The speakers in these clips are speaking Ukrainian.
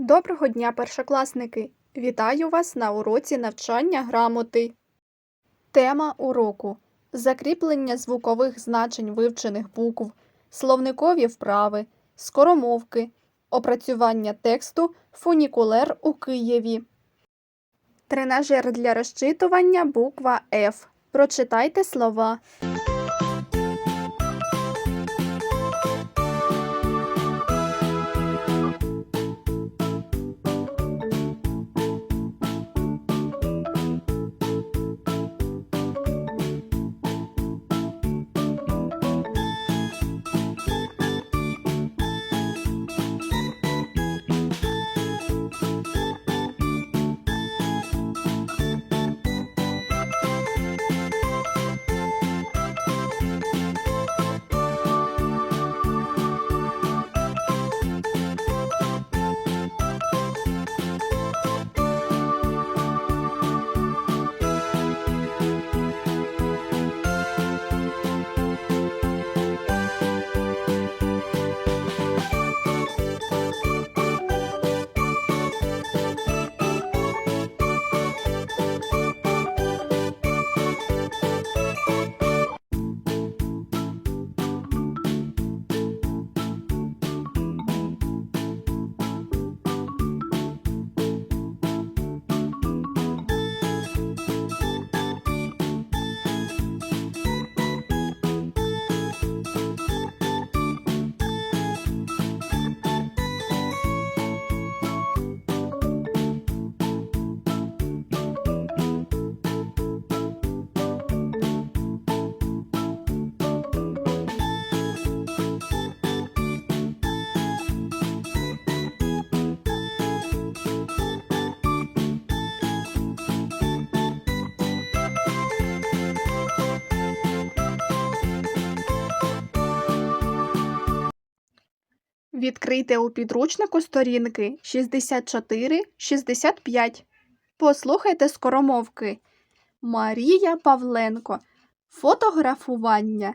Доброго дня, першокласники! Вітаю вас на уроці навчання грамоти. Тема уроку закріплення звукових значень вивчених букв, словникові вправи, скоромовки, опрацювання тексту фунікулер у Києві. Тренажер для розчитування буква F. Прочитайте слова. Відкрийте у підручнику сторінки 64-65. Послухайте скоромовки. Марія Павленко. Фотографування.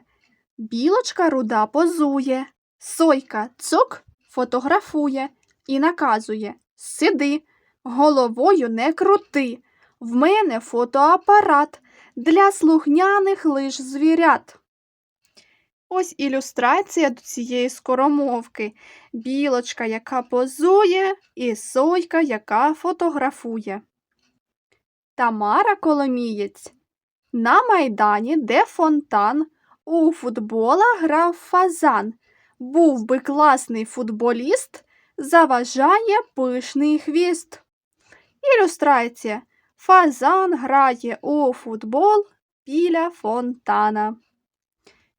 Білочка руда позує. Сойка цук фотографує і наказує Сиди, головою не крути. В мене фотоапарат для слухняних лиш звірят. Ось ілюстрація до цієї скоромовки. Білочка, яка позує, і сойка, яка фотографує. Тамара Коломієць. На майдані, де фонтан, у футбола грав фазан. Був би класний футболіст, заважає пишний хвіст. Ілюстрація. Фазан грає у футбол біля фонтана.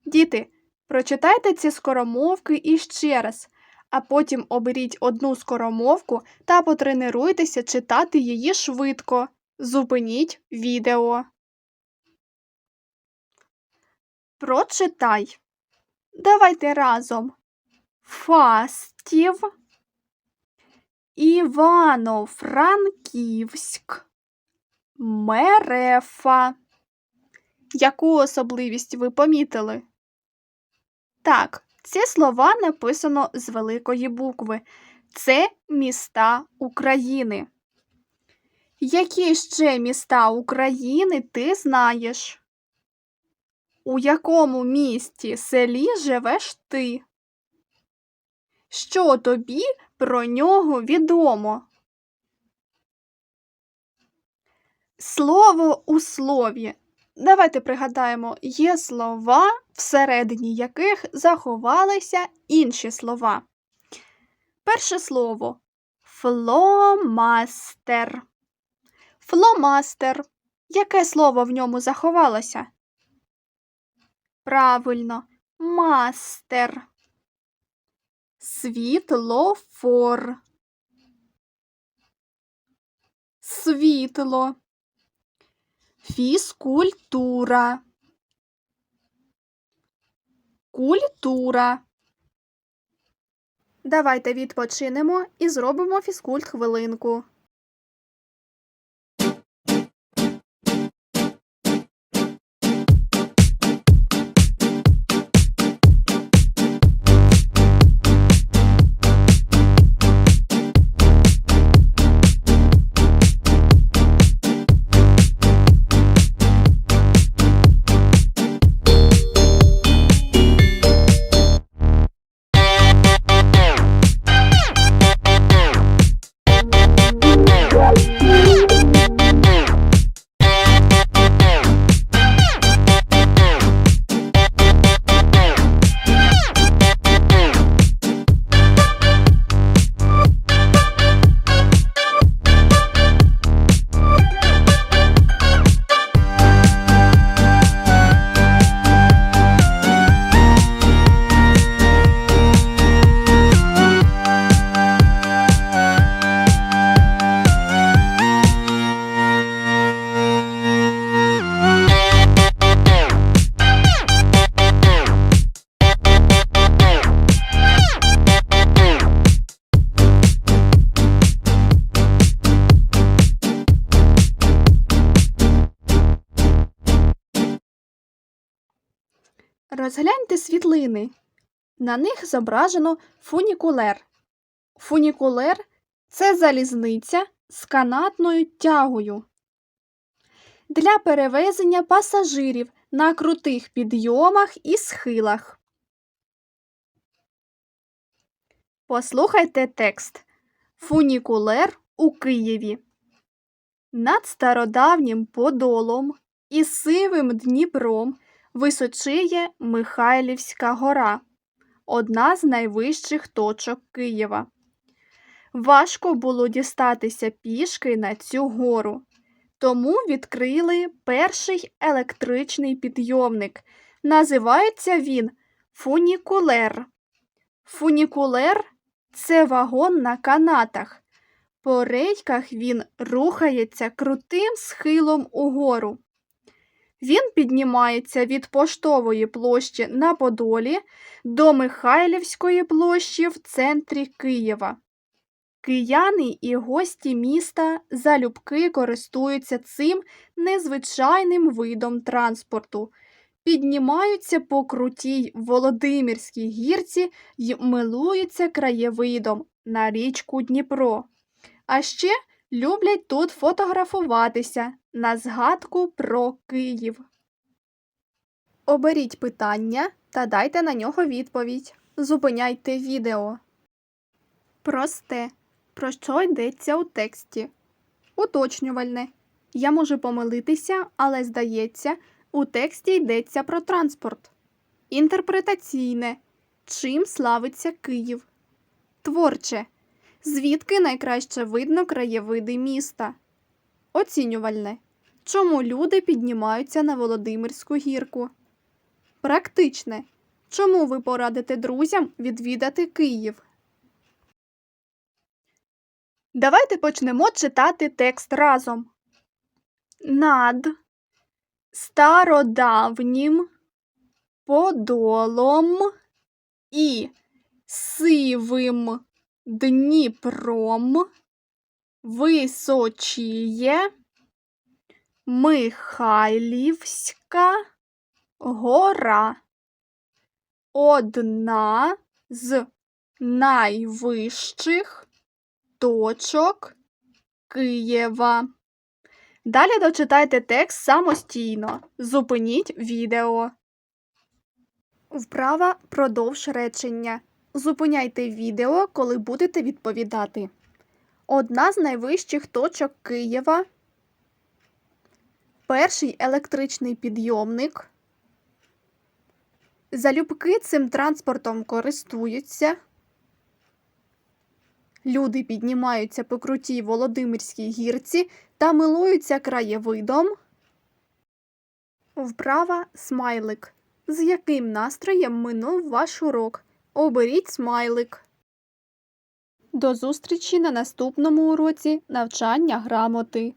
Діти, Прочитайте ці скоромовки іще раз, а потім оберіть одну скоромовку та потренуйтеся читати її швидко. Зупиніть відео. Прочитай. Давайте разом. Фастів. Івано-Франківськ. Мерефа. Яку особливість ви помітили? Так, ці слова написано з великої букви. Це міста України. Які ще міста України ти знаєш? У якому місті селі живеш ти? Що тобі про нього відомо? Слово у слові. Давайте пригадаємо, є слова, всередині яких заховалися інші слова. Перше слово фломастер. Фломастер. Яке слово в ньому заховалося? Правильно, мастер. Світлофор. Світло. Фізкультура. Культура. Давайте відпочинемо і зробимо фізкульт хвилинку. Розгляньте світлини. На них зображено фунікулер. Фунікулер це залізниця з канатною тягою. Для перевезення пасажирів на крутих підйомах і схилах. Послухайте текст. Фунікулер у Києві. Над стародавнім Подолом і сивим Дніпром височиє Михайлівська гора, одна з найвищих точок Києва. Важко було дістатися пішки на цю гору, тому відкрили перший електричний підйомник. Називається він фунікулер. Фунікулер це вагон на канатах. По рейках він рухається крутим схилом угору. Він піднімається від поштової площі на Подолі до Михайлівської площі в центрі Києва. Кияни і гості міста залюбки користуються цим незвичайним видом транспорту, піднімаються по крутій Володимирській гірці й милуються краєвидом на річку Дніпро. А ще люблять тут фотографуватися на згадку про Київ. Оберіть питання та дайте на нього відповідь. Зупиняйте відео. Просте. Про що йдеться у тексті? Уточнювальне. Я можу помилитися, але здається, у тексті йдеться про транспорт. Інтерпретаційне. Чим славиться Київ? Творче. Звідки найкраще видно краєвиди міста? Оцінювальне. Чому люди піднімаються на Володимирську гірку? Практичне. Чому ви порадите друзям відвідати Київ? Давайте почнемо читати текст разом. Над стародавнім подолом і сивим Дніпром височіє Михайлівська гора. Одна з найвищих точок Києва. Далі дочитайте текст самостійно. Зупиніть відео. Вправа продовж речення. Зупиняйте відео, коли будете відповідати. Одна з найвищих точок Києва. Перший електричний підйомник. Залюбки цим транспортом користуються. Люди піднімаються по крутій Володимирській гірці та милуються краєвидом. Вправа смайлик. З яким настроєм минув ваш урок? Оберіть смайлик. До зустрічі на наступному уроці навчання грамоти.